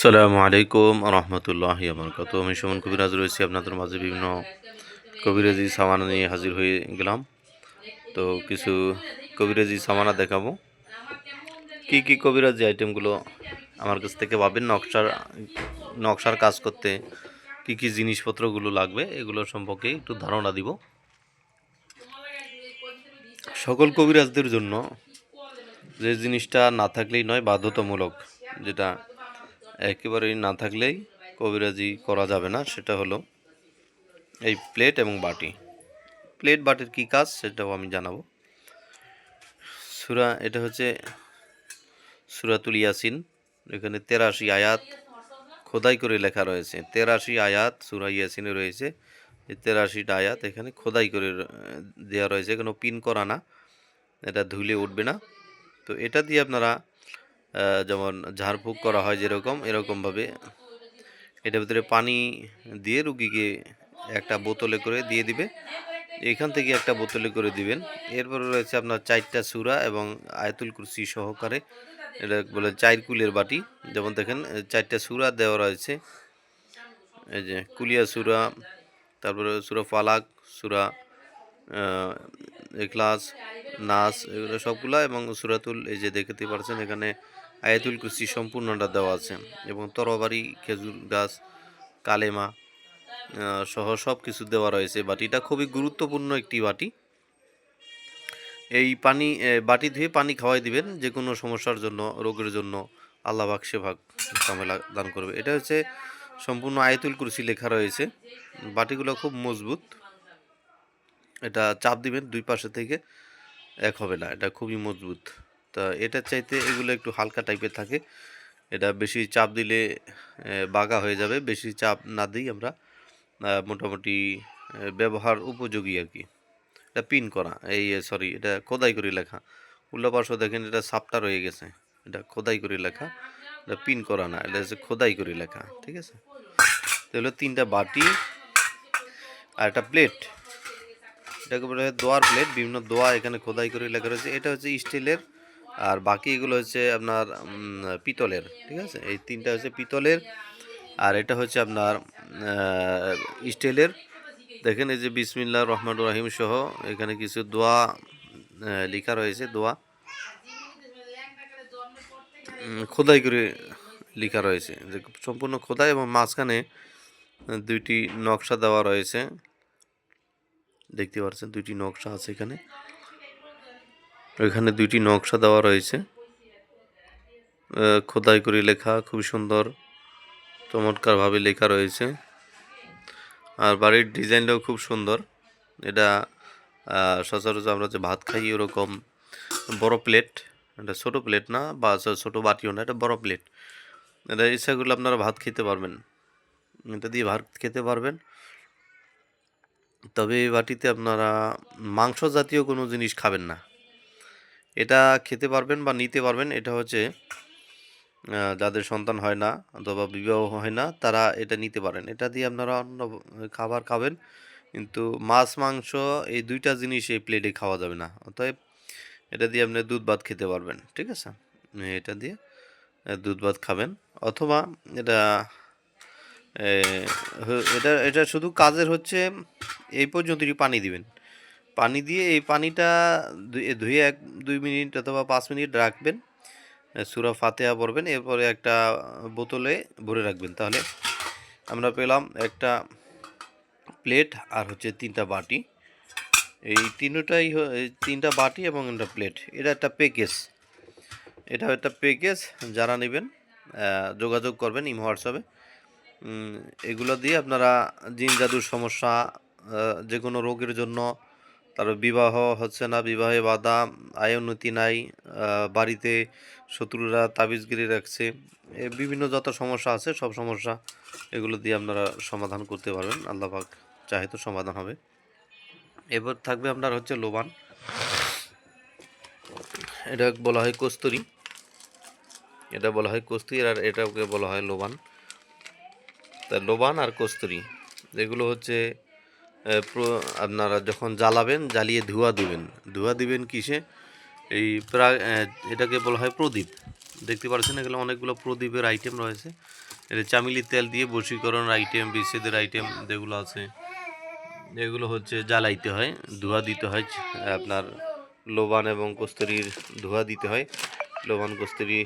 সালামু আলাইকুম রহমতুল্লাহ বরকাত আমি সুমন কবিরাজ রয়েছি আপনাদের মাঝে বিভিন্ন কবিরাজি সামানা নিয়ে হাজির হয়ে গেলাম। তো কিছু কবিরাজি সামানা দেখাবো। কি কি কবিরাজি আইটেমগুলো আমার কাছ থেকে পাবেন? নকশার নকশার কাজ করতে কি কি জিনিসপত্রগুলো লাগবে? এগুলো সম্পর্কে একটু ধারণা দিব। সকল কবিরাজদের জন্য যে জিনিসটা না থাকলেই নয়, বাধ্যতামূলক। যেটা একেবারেই না থাকলেই কবিরাজি করা যাবে না, সেটা হলো এই প্লেট এবং বাটি। প্লেট, বাটির কী কাজ সেটাও আমি জানাব। সুরা, এটা হচ্ছে সুরাতুল ইয়াসিন, এখানে তেরাশি আয়াত খোদাই করে লেখা রয়েছে। তেরাশি আয়াত সুরা ইয়াসিনে রয়েছে। এই তেরাশিটা আয়াত এখানে খোদাই করে দেওয়া রয়েছে। কোনো পিন করা না, এটা ধুলে উঠবে না। তো এটা দিয়ে আপনারা যেমন ঝাড়ফুঁক করা হয় যেরকম, এরকমভাবে। এটার ভিতরে পানি দিয়ে রুগীকে একটা বোতলে করে দিয়ে দিবে। এখান থেকে একটা বোতলে করে দিবেন। এরপরে রয়েছে আপনার চারটা সুরা এবং আয়তুল কুরসি সহকারে এটা বলে চার কুলের বাটি। যেমন দেখেন, চারটা সুরা দেওয়া রয়েছে। এই যে কুলিয়া সুরা, তারপরে সুরা ফালাক সুরা এখলাস নাস, এগুলো সবগুলা এবং সুরাতুল এই যে দেখতে পারছেন এখানে আয়াতুল কুরসি সম্পূর্ণটা দেওয়া আছে এবং তরবারি, খেজুর গাছ, কালেমা সহ সব কিছু দেওয়া রয়েছে। বাটিটা খুবই গুরুত্বপূর্ণ একটি বাটি। এই পানি বাটি ধুয়ে পানি খাওয়াই দিবেন যে কোনো সমস্যার জন্য, রোগের জন্য। আল্লাহ ভাগ সে ভাগ কামেলা দান করবে। এটা হচ্ছে সম্পূর্ণ আয়াতুল কুরসি লেখা রয়েছে। বাটিগুলো খুব মজবুত। এটা চাপ দিবেন দুই পাশে থেকে, এক হবে না, এটা খুবই মজবুত। তা এটার চাইতে এগুলো একটু হালকা টাইপের থাকে, এটা বেশি চাপ দিলে বাঁকা হয়ে যাবে, বেশি চাপ না দিই আমরা মোটামুটি ব্যবহার উপযোগী আর কি। এটা পিন করা, এই সরি, এটা খোদাই করে লেখা। উল্লা পার্শ্ব দেখেন এটা সাপটা রয়ে গেছে, এটা খোদাই করে লেখা, এটা পিন করা না, এটা হচ্ছে খোদাই করে লেখা, ঠিক আছে? তাহলে হলো তিনটা বাটি আর একটা প্লেট। এটাকে বলা হয় দোয়ার প্লেট বিভিন্ন দোয়া এখানে খোদাই করে লেখা রয়েছে। এটা হচ্ছে স্টিলের, আর বাকি এগুলো হচ্ছে আপনার পিতলের, ঠিক আছে? এই তিনটা হচ্ছে পিতলের, আর এটা হচ্ছে আপনার স্টিলের। দেখেন এই যে বিসমিল্লা রহমান রাহিম সহ এখানে কিছু দোয়া লেখা রয়েছে, দোয়া। খোদাই করে লেখা রয়েছে। সম্পূর্ণ খোদাই এবং মাঝখানে দুইটি নকশা দেওয়া রয়েছে। দেখতে পাচ্ছেন, দুইটি নকশা আছে এখানে। এখানে দুইটি নকশা দেওয়া রয়েছে। খোদাই করে লেখা খুব সুন্দর, চমৎকারভাবে লেখা রয়েছে। আর বাড়ির ডিজাইনটাও খুব সুন্দর। এটা সচরাচর আমরা যে ভাত খাই ওরকম বড় প্লেট, এটা ছোটো প্লেট না, বা ছোটো বাটিও না, এটা বড় প্লেট। এটা ইচ্ছা করলে আপনারা ভাত খেতে পারবেন। এটা দিয়ে ভাত খেতে পারবেন। তবে এই বাটিতে আপনারা মাংস জাতীয় কোনো জিনিস খাবেন না। এটা খেতে পারবেন বা নিতে পারবেন, এটা হচ্ছে যাদের সন্তান হয় না অথবা বিবাহ হয় না, তারা এটা নিতে পারেন। এটা দিয়ে আপনারা অন্য খাবার খাবেন, কিন্তু মাছ, মাংস এই দুইটা জিনিস এই প্লেটে খাওয়া যাবে না। অতএব এটা দিয়ে আপনি দুধ, ভাত খেতে পারবেন, ঠিক আছে? এটা দিয়ে দুধ, ভাত খাবেন। অথবা এটা এটা এটা শুধু কাজের হচ্ছে এই পর্যন্তই পানি দিবেন। পানি দিয়ে এই পানিটা ধুয়ে এক, দুই মিনিট অথবা পাঁচ মিনিট রাখবেন। সুরা ফাতেহা পড়বেন, এরপরে একটা বোতলে ভরে রাখবেন। তাহলে আমরা পেলাম একটা প্লেট আর হচ্ছে তিনটা বাটি। এই তিনটাই তিনটা বাটি এবং একটা প্লেট। এটা একটা প্যাকেজ। এটা একটা প্যাকেজ, যারা নেবেন যোগাযোগ করবেন ইম হোয়াটসঅ্যাপে। এগুলো দিয়ে আপনারা জিন জাদুর সমস্যা যে কোনো রোগের জন্য তার বিবাহ হচ্ছে না, বিবাহে বাধা, আয় উন্নতি নাই বাড়িতে শত্রুরা তাবিজগিরি রাখছে, এ বিভিন্ন যত সমস্যা আছে, সব সমস্যা এগুলো দিয়ে আপনারা সমাধান করতে পারবেন। আল্লাহ পাক চাহে তো সমাধান হবে। এবার থাকবে আপনার হচ্ছে লোবান। এটা বলা হয় কস্তুরি। এটা বলা হয় কস্তুরি আর এটাকে বলা হয় লোবান। তা লোবান আর কস্তুরি এগুলো হচ্ছে প্র- আপনারা যখন জ্বালাবেন জ্বালিয়ে ধোঁয়া দিবেন। ধোঁয়া দিবেন কিসে? এই আহ, এটাকে বলা হয় প্রদীপ। দেখতে পাচ্ছেন এগুলো অনেকগুলো প্রদীপের আইটেম রয়েছে। এটা চামিলি তেল দিয়ে বশীকরণের আইটেম বিচ্ছেদের আইটেম যেগুলো আছে এগুলো হচ্ছে জ্বালাইতে হয় ধোয়া দিতে হয় আপনার লোবান এবং কস্তুরির ধোয়া দিতে হয়। লোবান কস্তুরি